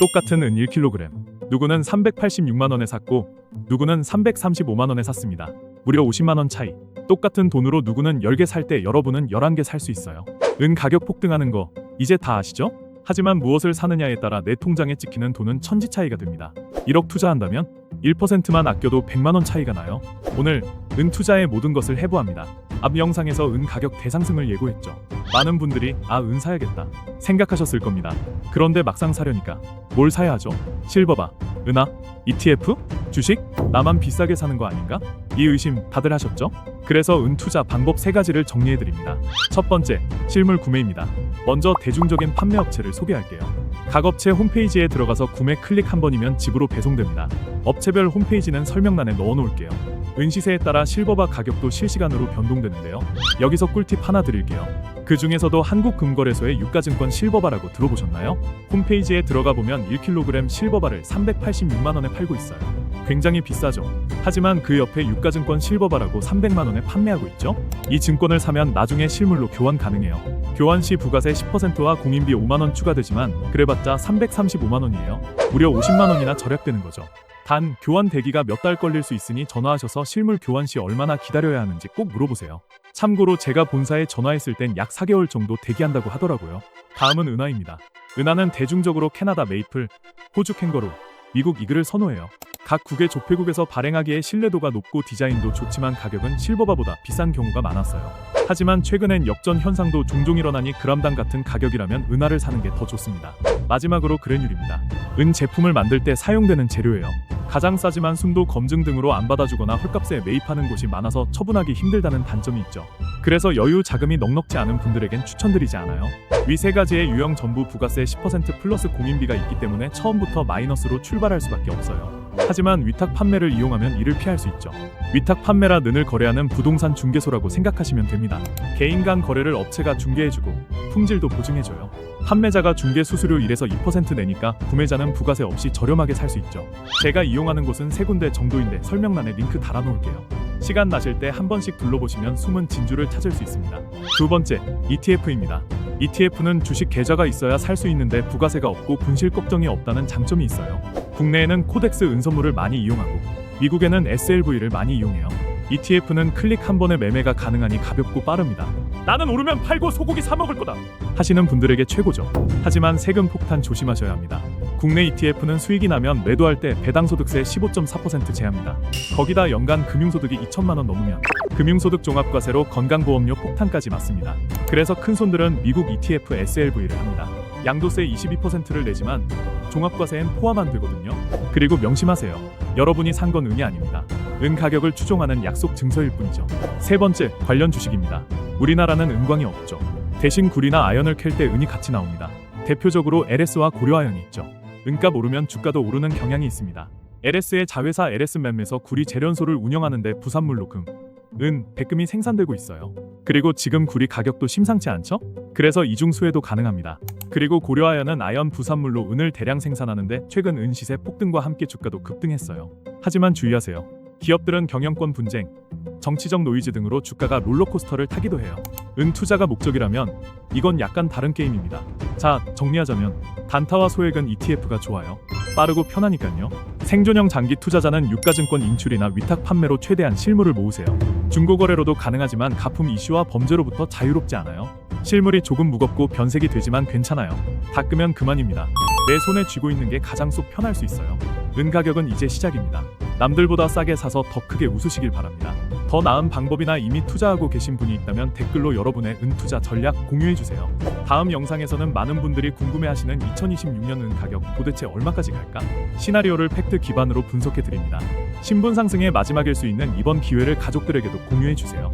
똑같은 은 1kg. 누구는 386만 원에 샀고 누구는 335만 원에 샀습니다. 무려 50만 원 차이. 똑같은 돈으로 누구는 10개 살 때 여러분은 11개 살 수 있어요. 은 가격 폭등하는 거 이제 다 아시죠? 하지만 무엇을 사느냐에 따라 내 통장에 찍히는 돈은 천지 차이가 됩니다. 1억 투자한다면 1%만 아껴도 100만 원 차이가 나요. 오늘 은 투자의 모든 것을 해부합니다. 앞 영상에서 은 가격 대상승을 예고했죠. 많은 분들이 아 은 사야겠다 생각하셨을 겁니다. 그런데 막상 사려니까 뭘 사야 하죠? 실버바, 은하, ETF, 주식? 나만 비싸게 사는 거 아닌가? 이 의심 다들 하셨죠? 그래서 은 투자 방법 세 가지를 정리해 드립니다. 첫 번째, 실물 구매입니다. 먼저 대중적인 판매 업체를 소개할게요. 각 업체 홈페이지에 들어가서 구매 클릭 한 번이면 집으로 배송됩니다. 업체별 홈페이지는 설명란에 넣어 놓을게요. 은시세에 따라 실버바 가격도 실시간으로 변동되는데요. 여기서 꿀팁 하나 드릴게요. 그 중에서도 한국금거래소의 유가증권 실버바라고 들어보셨나요? 홈페이지에 들어가 보면 1kg 실버바를 386만 원에 팔고 있어요. 굉장히 비싸죠. 하지만 그 옆에 유가증권 실버바라고 300만 원에 판매하고 있죠. 이 증권을 사면 나중에 실물로 교환 가능해요. 교환 시 부가세 10%와 공인비 5만 원 추가되지만 그래봤자 335만 원이에요. 무려 50만 원이나 절약되는 거죠. 단 교환 대기가 몇 달 걸릴 수 있으니 전화하셔서 실물 교환 시 얼마나 기다려야 하는지 꼭 물어보세요. 참고로 제가 본사에 전화했을 땐 약 4개월 정도 대기한다고 하더라고요. 다음은 은하입니다. 은하는 대중적으로 캐나다 메이플, 호주 캥거루, 미국 이글을 선호해요. 각 국의 조폐국에서 발행하기에 신뢰도가 높고 디자인도 좋지만 가격은 실버바보다 비싼 경우가 많았어요. 하지만 최근엔 역전 현상도 종종 일어나니 그람당 같은 가격이라면 은하를 사는 게 더 좋습니다. 마지막으로 그래듈입니다. 은 제품을 만들 때 사용되는 재료예요. 가장 싸지만 순도 검증 등으로 안 받아주거나 헐값에 매입하는 곳이 많아서 처분하기 힘들다는 단점이 있죠. 그래서 여유 자금이 넉넉지 않은 분들에겐 추천드리지 않아요. 위 세 가지의 유형 전부 부가세 10% 플러스 공인비가 있기 때문에 처음부터 마이너스로 출발할 수밖에 없어요. 하지만 위탁 판매를 이용하면 이를 피할 수 있죠. 위탁 판매라 는을 거래하는 부동산 중개소라고 생각하시면 됩니다. 개인 간 거래를 업체가 중개해주고 품질도 보증해줘요. 판매자가 중개 수수료 1에서 2% 내니까 구매자는 부가세 없이 저렴하게 살 수 있죠. 제가 이용하는 곳은 세 군데 정도인데 설명란에 링크 달아놓을게요. 시간 나실 때 한 번씩 둘러보시면 숨은 진주를 찾을 수 있습니다. 두 번째, ETF입니다. ETF는 주식 계좌가 있어야 살 수 있는데 부가세가 없고 분실 걱정이 없다는 장점이 있어요. 국내에는 코덱스 은선물을 많이 이용하고 미국에는 SLV를 많이 이용해요. ETF는 클릭 한 번에 매매가 가능하니 가볍고 빠릅니다. 나는 오르면 팔고 소고기 사 먹을 거다. 하시는 분들에게 최고죠. 하지만 세금 폭탄 조심하셔야 합니다. 국내 ETF는 수익이 나면 매도할 때 배당 소득세 15.4% 제한입니다. 거기다 연간 금융소득이 2천만 원 넘으면 금융소득 종합과세로 건강보험료 폭탄까지 맞습니다. 그래서 큰 손들은 미국 ETF SLV를 합니다. 양도세 22%를 내지만 종합과세엔 포함 안 되거든요. 그리고 명심하세요. 여러분이 산 건 은이 아닙니다. 은 가격을 추종하는 약속 증서일 뿐이죠. 세 번째, 관련 주식입니다. 우리나라는 은광이 없죠. 대신 구리나 아연을 캘 때 은이 같이 나옵니다. 대표적으로 LS와 고려아연이 있죠. 은값 오르면 주가도 오르는 경향이 있습니다. LS의 자회사 LS맵에서 구리 재련소를 운영하는데 부산물로 금, 은, 백금이 생산되고 있어요. 그리고 지금 구리 가격도 심상치 않죠? 그래서 이중 수혜도 가능합니다. 그리고 고려아연은 아연 부산물로 은을 대량 생산하는데 최근 은 시세 폭등과 함께 주가도 급등했어요. 하지만 주의하세요. 기업들은 경영권 분쟁, 정치적 노이즈 등으로 주가가 롤러코스터를 타기도 해요. 은 투자가 목적이라면 이건 약간 다른 게임입니다. 자, 정리하자면 단타와 소액은 ETF가 좋아요. 빠르고 편하니까요. 생존형 장기 투자자는 유가증권 인출이나 위탁 판매로 최대한 실물을 모으세요. 중고거래로도 가능하지만 가품 이슈와 범죄로부터 자유롭지 않아요. 실물이 조금 무겁고 변색이 되지만 괜찮아요. 닦으면 그만입니다. 내 손에 쥐고 있는 게 가장 속 편할 수 있어요. 은 가격은 이제 시작입니다. 남들보다 싸게 사서 더 크게 웃으시길 바랍니다. 더 나은 방법이나 이미 투자하고 계신 분이 있다면 댓글로 여러분의 은 투자 전략 공유해 주세요. 다음 영상에서는 많은 분들이 궁금해하시는 2026년 은 가격 도대체 얼마까지 갈까? 시나리오를 팩트 기반으로 분석해 드립니다. 신분 상승의 마지막일 수 있는 이번 기회를 가족들에게도 공유해 주세요.